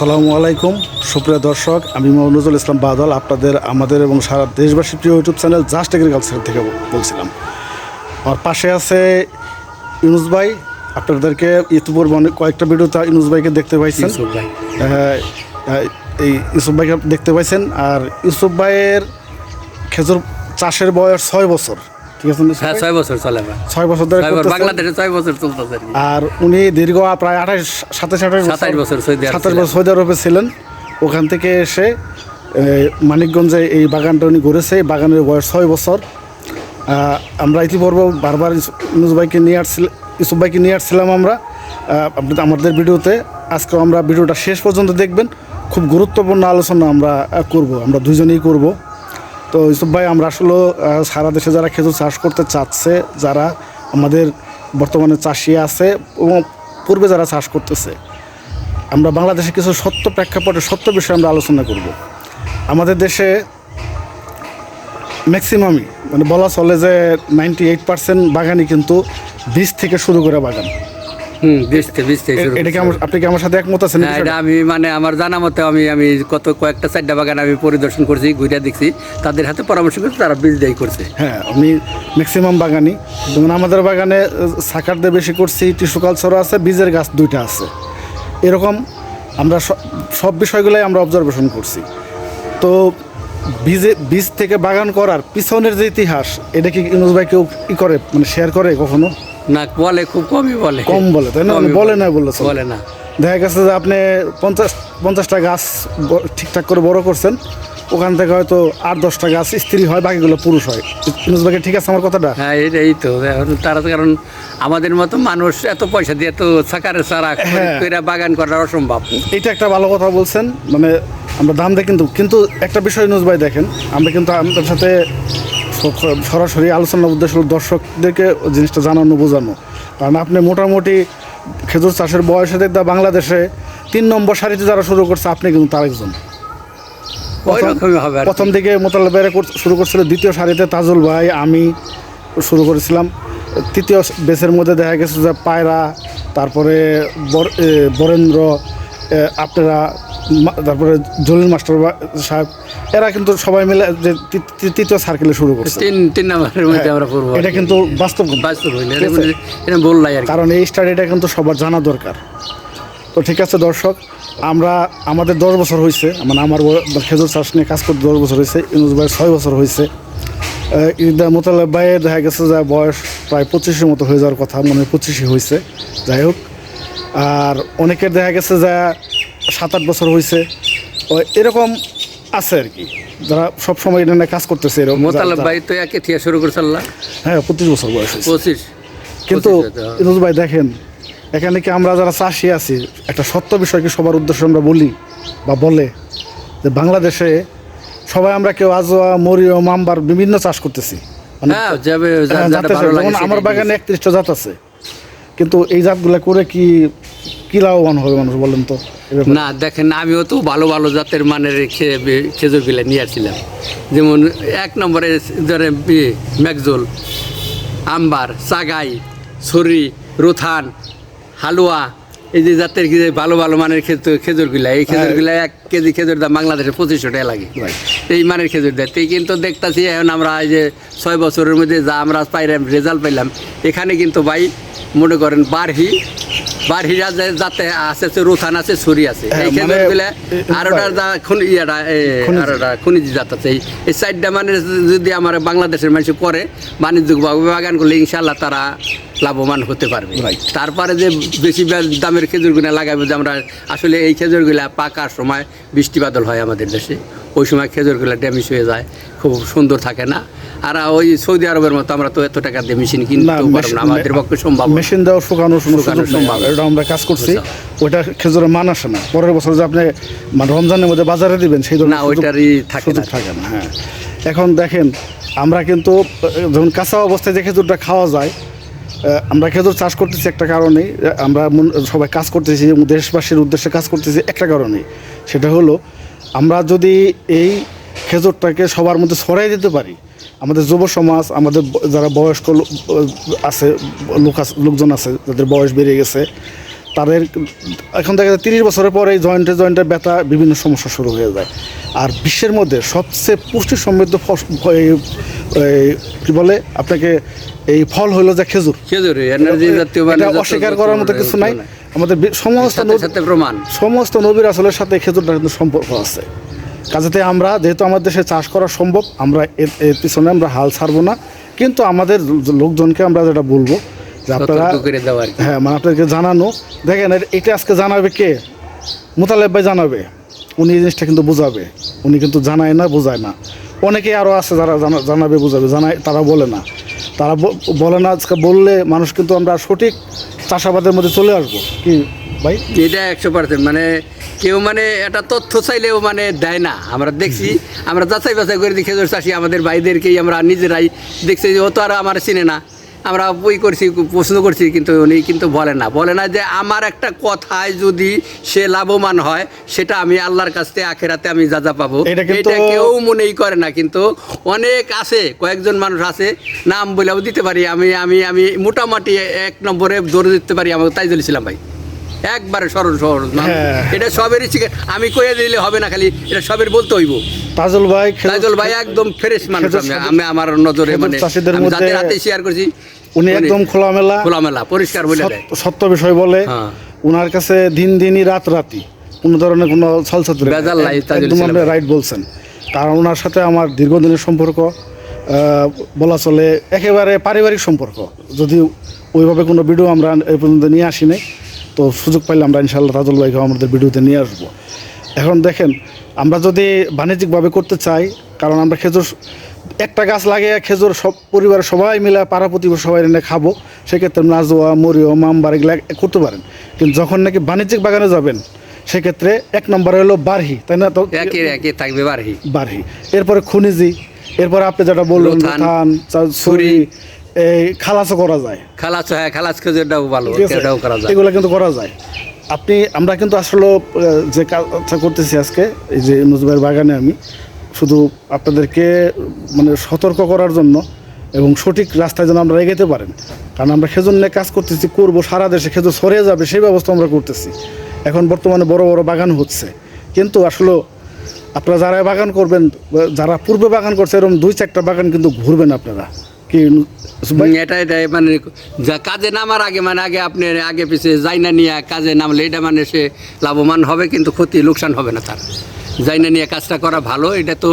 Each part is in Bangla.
আসসালামু আলাইকুম। সুপ্রিয় দর্শক আমি মৌনুজুল ইসলাম বাদল আপনাদের আমাদের এবং সারা দেশবাসীর প্রিয় ইউটিউব চ্যানেল জাস্ট এগ্রিকালচার থেকে বলছিলাম। আমার পাশে আছে ইউনুস ভাই আপনাদেরকে ইতিপূর্বে অনেক কয়েকটা ভিডিওতে ইউনুস ভাইকে দেখতে পাইছেন। আহ, আহ, এই ইউসুফ ভাইকে দেখতে পাইছেন। আর ইউসুফ ভাইয়ের খেজুর চাষের বয়স ছয় বছর। ঠিক আছে হ্যাঁ ছয় বছর চলে ছয় বছর ধরে ছয় বছর করতেছেন। বাংলাদেশে ছয় বছর চলতেছে আর উনি দীর্ঘ প্রায় আঠাশ সাতাশ আঠাশ সাতাশ বছর সৌদি সাতাশ। বছর সৌদি আরবে ছিলেন। ওখান থেকে এসে মানিকগঞ্জে এই বাগানটা উনি ঘুরেছে। এই বাগানের বয়স ছয় বছর। আমরা ইতিপূর্বে বারবার ইউনুস ভাইকে নিয়ে আসছিলাম ইউসুফ ভাইকে নিয়ে আসছিলাম আমরা। আমাদের ভিডিওতে আজকে আমরা ভিডিওটা শেষ পর্যন্ত দেখবেন। খুব গুরুত্বপূর্ণ আলোচনা আমরা করব আমরা দুজনেই করব। তো ইউসুফ ভাই, আমরা আসলে সারা দেশে যারা খেজুর চাষ করতে চাচ্ছে, যারা আমাদের বর্তমানে চাষি আছে এবং পূর্বে যারা চাষ করতেছে, আমরা বাংলাদেশে কিছু সত্য প্রেক্ষাপটে, সত্য বিষয়ে আমরা আলোচনা করব। আমাদের দেশে ম্যাক্সিমামই মানে বলা চলে যে নাইনটি এইট পার্সেন্ট বাগানই কিন্তু বীজ থেকে শুরু করে বাগান। হুম বিশতে বিশতে এটা কি আমার আপনি কি আমার সাথে একমত আছেন এই এটা আমি মানে আমার জানা মতে আমি আমি কত কয়েকটা চারটা বাগান আমি পরিদর্শন করছি ঘুরে দেখছি। তাদের হাতে পরামর্শ করছি তারা বীজ দেয় করছে। হ্যাঁ আমি ম্যাক্সিমাম যেমন আমাদের বাগানে সাকার দিয়ে বেশি করছি টিস্যু কালচারও আছে বীজের গাছ দুইটা আছে। এরকম আমরা সব- সব বিষয়গুলোই আমরা অবজারভেশন করছি। তো বীজে বীজ থেকে বাগান করার পিছনের যে ইতিহাস এটা কি ইনুজ ভাই কেউ ই করে মানে শেয়ার করে কখনো? না বলে খুব কমই বলে। কম বলে তাই না? বলে না বললে। বলে না। দেখা গেছে যে আপনি পঞ্চাশ পঞ্চাশটা গাছ ঠিকঠাক করে বড় করছেন ওখান থেকে হয়তো আট দশটা গাছ স্ত্রী হয় বাকিগুলো পুরুষ হয়। ইনুজ ভাইকে ঠিক আছে আমার কথাটা? হ্যাঁ এটাই তো। তারা কারণ আমাদের মতো মানুষ এত পয়সা দিয়ে তো সাকারে সারা হ্যাঁ। বাগান করা অসম্ভব। এটা একটা ভালো কথা বলছেন মানে আমরা দাম দেয় কিন্তু কিন্তু একটা বিষয় নিউজ ভাই দেখেন আমরা কিন্তু আমাদের সাথে সরাসরি আলোচনার উদ্দেশ্য হলো দর্শকদেরকে জিনিসটা জানানো বোঝানো। কারণ আপনি মোটামুটি খেজুর চাষের বয়সে দেখতে বাংলাদেশে তিন নম্বর সারিতে যারা শুরু করছে আপনি কিন্তু তার একজন। প্রথম দিকে মোতালেবের শুরু করছিল দ্বিতীয় সারিতে তাজুল ভাই আমি শুরু করেছিলাম। তৃতীয় বেসের মধ্যে দেখা গেছে যে পায়রা তারপরে বরেন্দ্র আপনারা তারপরে জলিল মাস্টার বা- সাহেব এরা কিন্তু সবাই মিলে যে তৃতীয় সার্কেলে শুরু করছে। তিন তিন নম্বরের মধ্যে আমরা করব। এটা কিন্তু বাস্তব। বাস্তব হইলে এটা বললাই আর কারণ এই স্টাডিটা কিন্তু সবার জানা দরকার। তো ঠিক আছে দর্শক আমরা আমাদের দশ বছর হয়েছে মানে আমার খেজুর চাষ নিয়ে কাজ করতে দশ বছর হয়েছে ইনুজ ভাইয়ের ছয় বছর হয়েছে ঈদা মোতালেব ভাইয়ের দেখা গেছে যে বয়স প্রায় পঁচিশের মতো হয়ে যাওয়ার কথা মনে হয় পঁচিশে হয়েছে যাই হোক আর অনেকের দেখা গেছে যে সাত আট বছর হয়েছে এরকম আছে আর কি। যারা সবসময় এটা নিয়ে কাজ করতেছে এরকম মোতালেব ভাই তো একে থিয়া শুরু আল্লাহ। হ্যাঁ পঁচিশ বছর বয়স পঁচিশ। কিন্তু হ্যাঁ। ইনুজ ভাই দেখেন এখানে কি আমরা যারা চাষি আছি একটা সত্য বিষয়কে সবার উদ্দেশ্যে আমরা বলি বা বলে? যে বাংলাদেশে সবাই আমরা কেউ আজোয়া মরিও মাম্বার বিভিন্ন চাষ করতেছি। মানে হ্যাঁ হ্যাঁ, যেমন আমার বাগানে একত্রিশটা জাত আছে। কিন্তু এই জাতগুলো করে কি কি লাভবান হবে মানুষ বলেন তো? না দেখেন আমিও তো ভালো ভালো জাতের মানের খে- বে- খেজুরগুলো নিয়ে আসছিলাম যেমন এক নম্বরে ধরে ম্যাকজোল আম্বার সাগাই ছড়ি রুথান হালুয়া এই যে জাতের ভালো ভালো মানের খেজুর খেজুরগুলা এই খেজুরগুলা এক কেজি খেজুর দাম বাংলাদেশে পঁচিশশো টাকা লাগে। এই মানের খেজুর দেয়। তাই কিন্তু দেখতাছি এখন আমরা এই যে ছয় বছরের মধ্যে যা আমরা পাইলাম রেজাল্ট পাইলাম এখানে কিন্তু ভাই মনে করেন বারহি যে যাতে আছে রুথান আছে ছুরি আছে। এই এ- যা খুনি ইয়াটা এ, খনিজ। আর জাত। আছে। এই- চারটা মানে যদি আমার বাংলাদেশের মানুষ করে বাণিজ্যিক বাগান করলে ইনশাল্লাহ তারা লাভবান হতে পারবে। তারপরে যে বেশি দামের খেজুরগুলো লাগাবে যে আমরা আসলে এই খেজুরগুলা পাকার সময় বৃষ্টি বাদল হয় আমাদের দেশে। ওই সময় খেজুরগুলো ড্যামেজ হয়ে যায় খুব সুন্দর থাকে না? আর ওই সৌদি আরবের মতো আমরা তো এত টাকা দিয়ে মেশিন কিনতে পারব না আমাদের পক্ষে সম্ভব মেশিন দেওয়া শুকানো শুকানো সম্ভব। এটা আমরা কাজ করছি ওইটা খেজুরের মান আসে না। পরের বছর যে আপনি মানে রমজানের মধ্যে বাজারে দিবেন সেই না ওইটারই থাকে না। থাকে না হ্যাঁ। এখন দেখেন আমরা কিন্তু যখন কাঁচা অবস্থায় যে খেজুরটা খাওয়া যায় আমরা খেজুর চাষ করতেছি একটা কারণে আমরা সবাই কাজ করতেছি দেশবাসীর উদ্দেশ্যে কাজ করতেছি একটা কারণে সেটা হলো, আমরা যদি এই খেজুরটাকে সবার মধ্যে ছড়াই দিতে পারি, আমাদের যুব সমাজ, আমাদের যারা বয়স্ক আছে, লোক লোকজন আছে, যাদের বয়স বেড়ে গেছে তাদের এখন দেখা যায় তিরিশ বছরের পরে এই জয়েন্টে জয়েন্টে ব্যথা বিভিন্ন সমস্যা শুরু হয়ে যায়। আর বিশ্বের মধ্যে সবচেয়ে পুষ্টি সমৃদ্ধ কি বলে আপনাকে এই ফল হলো যে খেজুর। খেজুর মানে অস্বীকার করার মতো কিছু নাই। আমাদের সমস্ত প্রমাণ। সমস্ত নবীর আসলের সাথে খেজুরটার কিন্তু সম্পর্ক আছে। কাজেতে আমরা যেহেতু আমাদের দেশে চাষ করা সম্ভব আমরা এর এর পিছনে আমরা হাল ছাড়বো না। কিন্তু আমাদের লোকজনকে আমরা যেটা বলব আপনারা হ্যাঁ মানে আপনাদেরকে জানানো। দেখেন এটা আজকে জানাবে কে? মোতালেব ভাই জানাবে। উনি এই জিনিসটা কিন্তু বোঝাবে। উনি কিন্তু জানায় না বোঝায় না। অনেকে আরও আছে যারা জানাবে বোঝাবে। জানায় তারা বলে না। তারা বলে না আজকে বললে মানুষ কিন্তু আমরা সঠিক চাষাবাদের মধ্যে চলে আসব। কি ভাই? এটা একশো পার্সেন্ট। মানে কেউ মানে একটা তথ্য চাইলেও মানে দেয় না। আমরা দেখছি আমরা যাচাই বাছাই করে দেখে খেজুর চাষি আমাদের ভাইদেরকেই আমরা নিজেরাই দেখছি যে ও তো আর আমার চিনে না। আমরা বই করছি প্রশ্ন করছি কিন্তু উনি কিন্তু বলে না। বলে না যে আমার একটা কথায় যদি সে লাভবান হয় সেটা আমি আল্লাহর কাছ থেকে আখেরাতে আমি যা যা পাবো। এটা কেউ মনেই করে না কিন্তু অনেক আছে কয়েকজন মানুষ আছে নাম বলেও দিতে পারি আমি আমি আমি মোটামুটি এক নম্বরে দৌড়ে দিতে পারি আমাকে তাই চলেছিলাম ভাই। একবারে সরল সরল হ্যাঁ। এটা সবেরই শিখে আমি কয়ে দিলে হবে না খালি এটা সবের বলতে হইব। তাজুল ভাই তাইজুল ভাই একদম ফ্রেশ মানুষ আমি। আমি আমার নজরে মানে চাষিদের মধ্যে যাদের হাতে শেয়ার করছি উনি একদম খোলামেলা খোলামেলা পরিষ্কার বলে দেয়। সত্য- বিষয় বলে হ্যাঁ। ওনার কাছে দিন দিনই রাত রাতি কোনো ধরনের কোনো ছলছত্র তাজুল একদম আপনি রাইট বলছেন। কারণ ওনার সাথে আমার দীর্ঘদিনের সম্পর্ক বলা চলে একেবারে পারিবারিক সম্পর্ক। যদি ওইভাবে কোনো ভিডিও আমরা এই পর্যন্ত নিয়ে আসি নাই তো সুযোগ পাইলে আমরা ইনশাল্লাহ তাজুল ভাইকে আমাদের ভিডিওতে নিয়ে আসব। এখন দেখেন আমরা যদি বাণিজ্যিকভাবে করতে চাই কারণ আমরা খেজুর একটা গাছ লাগিয়ে খেজুর সব পরিবারের সবাই মিলে পাড়া প্রতিবেশী সবাই এনে খাব সেক্ষেত্রে নাজোয়া মরিও মামবার এগুলা করতে পারেন। কিন্তু যখন নাকি বাণিজ্যিক বাগানে যাবেন সেক্ষেত্রে এক নম্বরে হলো বারহি তাই না? তো থাকবে বারহি। বারহি। এরপরে খুনিজি এরপরে আপনি যেটা বললেন ধান ছুরি এই খালাসও করা যায়। খালাস হ্যাঁ খালাস ভালো এটাও করা যায়। এগুলো কিন্তু করা যায়। আপনি আমরা কিন্তু আসলে যে কাজটা করতেছি আজকে এই যে নজরুলের বাগানে আমি শুধু আপনাদেরকে মানে সতর্ক করার জন্য এবং সঠিক রাস্তায় যেন আমরা এগোতে পারেন। কারণ আমরা খেজুর নিয়ে কাজ করতেছি করব সারা দেশে খেজুর সরে যাবে সেই ব্যবস্থা আমরা করতেছি। এখন বর্তমানে বড় বড় বাগান হচ্ছে। কিন্তু আসলে আপনারা যারা বাগান করবেন যারা পূর্বে বাগান করছে এরকম দুই চারটা বাগান কিন্তু ঘুরবেন আপনারা। কি এটা এটা মানে যা কাজে নামার আগে মানে আগে আপনি আগে পিছিয়ে যাই না নিয়ে কাজে নামলে এটা মানে সে লাভবান হবে কিন্তু ক্ষতি লোকসান হবে না তার। যাই না নিয়ে কাজটা করা ভালো এটা তো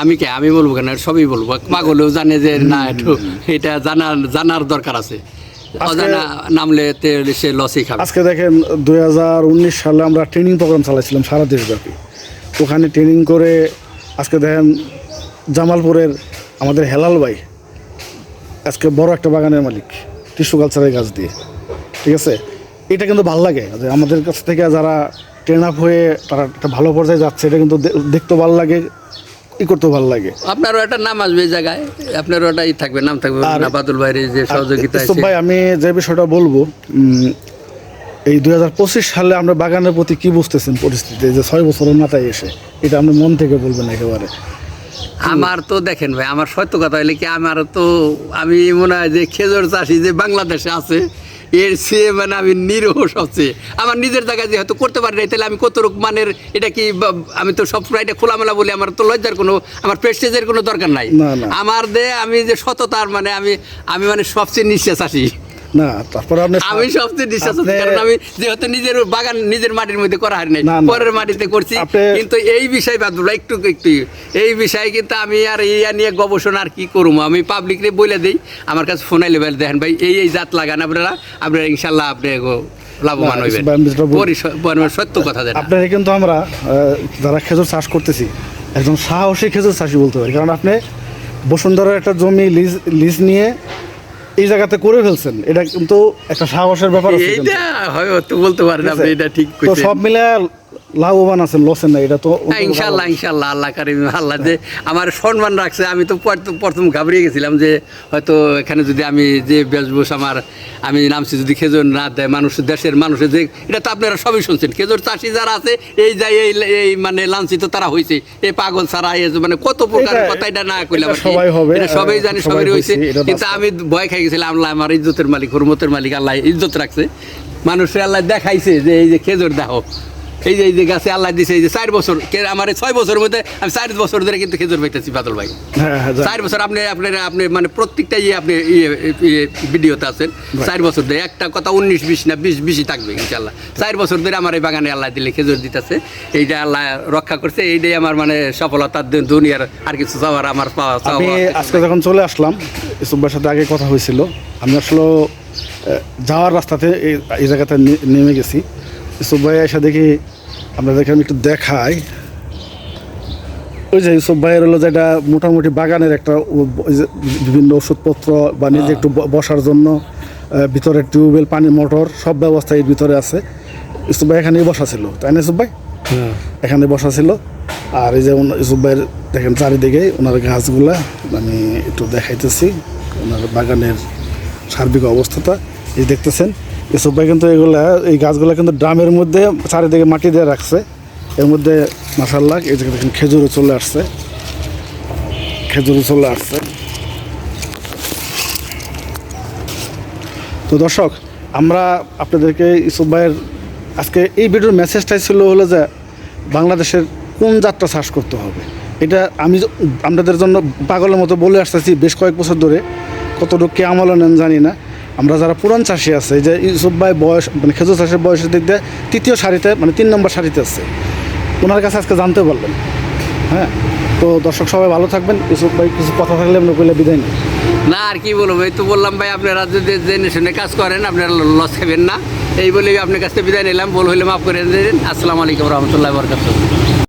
আমি কে? আমি বলব কেন? সবই বলব। পাগলেও জানে যে না একটু এটা জানার জানার দরকার আছে। অজানা নামলে তে সে লসই খাবে। আজকে দেখেন দু হাজার উনিশ সালে আমরা ট্রেনিং প্রোগ্রাম চালাইছিলাম সারা দেশব্যাপী। ওখানে ট্রেনিং করে আজকে দেখেন জামালপুরের আমাদের হেলাল ভাই আজকে বড় একটা বাগানের মালিক টিস্যু কালচারের গাছ দিয়ে। ঠিক আছে? এটা কিন্তু ভালো লাগে যে আমাদের কাছ থেকে যারা ট্রেন আপ হয়ে তারা একটা ভালো পর্যায়ে যাচ্ছে এটা কিন্তু দে- দেখতেও ভালো লাগে ই করতেও ভালো লাগে। আপনারও একটা নাম আসবে এই জায়গায় আপনারও একটা ই থাকবে নাম থাকবে বাদুল ভাইয়ের যে সহযোগিতা ভাই আমি যে বিষয়টা বলব উম, এই দুই হাজার পঁচিশ সালে আমরা বাগানের প্রতি কি বুঝতেছেন পরিস্থিতি যে ছয় বছরের মাথায় এসে এটা আপনি মন থেকে বলবেন একেবারে। আমার তো দেখেন ভাই আমার সত্য কথা হলে কি আমার তো আমি মনে হয় যে খেজুর চাষি যে বাংলাদেশে আছে এর চেয়ে মানে আমি নিরহ সবচেয়ে। আমার নিজের জায়গায় যে হয়তো করতে পারি নাই তাহলে আমি কত মানের এটা কি আমি তো সব এটা খোলামেলা বলি আমার তো লজ্জার কোনো আমার প্রেস্টেজের কোনো দরকার নাই। আমার দে আমি যে সততার মানে আমি আমি মানে সবচেয়ে নিঃশ্বাস আসি না তারপরে আপনি আমি সবচেয়ে কারণ আমি যেহেতু নিজের বাগান নিজের মাটির মধ্যে করা হয় নাই। পরের মাটিতে করছি। কিন্তু এই বিষয় একটু একটু। এই বিষয়ে কিন্তু আমি আর ইয়া নিয়ে গবেষণা আর কি করব আমি পাবলিকরে বলে দিই আমার কাছে ফোন আইলে বলে দেখেন ভাই এই এই জাত লাগান আপনারা আপনারা ইনশাল্লাহ আপনি লাভবান হইবেন। সত্য কথা আপনারা কিন্তু আমরা যারা খেজুর চাষ করতেছি একজন সাহসী খেজুর চাষি বলতে পারি। কারণ আপনি বসুন্ধরার একটা জমি লিজ লিজ নিয়ে এই জায়গাতে করে ফেলছেন এটা কিন্তু একটা সাহসের ব্যাপার আছে। এইটা হয়তো বলতে পারেন আপনি এটা ঠিক তো সব মিলে লাভবান আছেন লসেন না এটা তো হ্যাঁ, ইনশাল্লাহ ইনশাল্লাহ আল্লাহ কারিম আল্লাহ যে আমার সম্মান রাখছে। আমি তো প্রথম ঘাবড়িয়ে গেছিলাম যে হয়তো এখানে যদি আমি যে বেশবুস আমার আমি নামছি যদি খেজুর না দেয় মানুষ দেশের মানুষের যে এটা তো আপনারা সবই শুনছেন। খেজুর চাষি যারা আছে এই যাই এই এই মানে লাঞ্ছিত তারা হয়েছে এই পাগল ছাড়া এই মানে কত প্রকার কথা এটা না করলাম এটা সবাই হবে, এটা সবাই জানি সবাই হয়েছে, কিন্তু আমি ভয় খাই গেছিলাম আল্লাহ আমার ইজ্জতের মালিক হরমতের মালিক আল্লাহ ইজ্জত রাখছে। মানুষের আল্লাহ দেখাইছে যে এই যে খেজুর দেখো এই যে এই যে গাছে আল্লাহ দিছে এই যে চার বছর আমার ছয় বছরের মধ্যে আমি চার বছর ধরে কিন্তু খেজুর পাইতেছি বাদল ভাই। হ্যাঁ হ্যাঁ। চার বছর আপনি আপনার আপনি মানে প্রত্যেকটা ইয়ে আপনি ইয়ে ইয়ে ভিডিওতে আছেন। চার বছর ধরে একটা কথা উনিশ বিশ না বিশ বিশই থাকবে ইনশাল্লাহ চার বছর ধরে আমার এই বাগানে আল্লাহ দিলে খেজুর দিতেছে। এইটা আল্লাহ রক্ষা করছে এইটাই আমার মানে সফলতার দুনিয়ার আর কিছু চাওয়ার আমার পাওয়া আমি আজকে যখন চলে আসলাম ভাইয়ের সাথে আগে কথা হয়েছিল। আমি আসলে যাওয়ার রাস্তাতে এই- এই জায়গাতে নেমে গেছি। ইসুফ ভাই এসে দেখি আপনাদেরকে আমি একটু দেখাই। ওই যে ইউসুফ ভাইয়ের হলো যেটা মোটামুটি বাগানের একটা বিভিন্ন ওষুধপত্র বা নিজে একটু বসার জন্য ভিতরে টিউবওয়েল পানি মোটর সব ব্যবস্থা এর ভিতরে আছে। ইউসুফ ভাই এখানেই বসা ছিল তাই না ইউসুফ ভাই? এখানে বসা ছিল। আর এই যে ইউসুফ ভাইয়ের দেখেন চারিদিকে ওনার গাছগুলা আমি একটু দেখাইতেছি ওনার বাগানের সার্বিক অবস্থাটা। এই দেখতেছেন ইউসুফ ভাই কিন্তু এগুলা, এই গাছগুলা কিন্তু ড্রামের মধ্যে চারিদিকে মাটি দিয়ে রাখছে। এর মধ্যে মাসাল্লাহ এই যে দেখেন খেজুরও চলে আসছে। খেজুরও চলে আসছে। তো দর্শক, আমরা আপনাদেরকে ইসুফ ভাইয়ের আজকে এই ভিডিওর মেসেজটাই ছিল হলো যে, বাংলাদেশের কোন যাত্রা চাষ করতে হবে? এটা আমি আপনাদের জন্য পাগলের মতো বলে আসতেছি বেশ কয়েক বছর ধরে। কতটুকু কে আমল নেন জানি না। আমরা যারা পুরান চাষি আছে যে ইউসুফ ভাই বয়স মানে খেজুর চাষের বয়সের দিক দিয়ে তৃতীয় সারিতে মানে তিন নম্বর সারিতে আছে। ওনার কাছে আজকে জানতে পারলেন। হ্যাঁ? তো দর্শক সবাই ভালো থাকবেন। ইউসুফ ভাই, কিছু কথা থাকলে আমরা কইলে বিদায় নিই। না, আর কি বলব, এই তো বললাম ভাই, আপনারা যদি জেনে শুনে কাজ করেন, আপনারা লস খাবেন না। এই বলে আপনার কাছ থেকে বিদায় নিলাম। বল হইলে মাফ করে দিন। আসসালামু আলাইকুম রহমতুল্লাহ বরকাত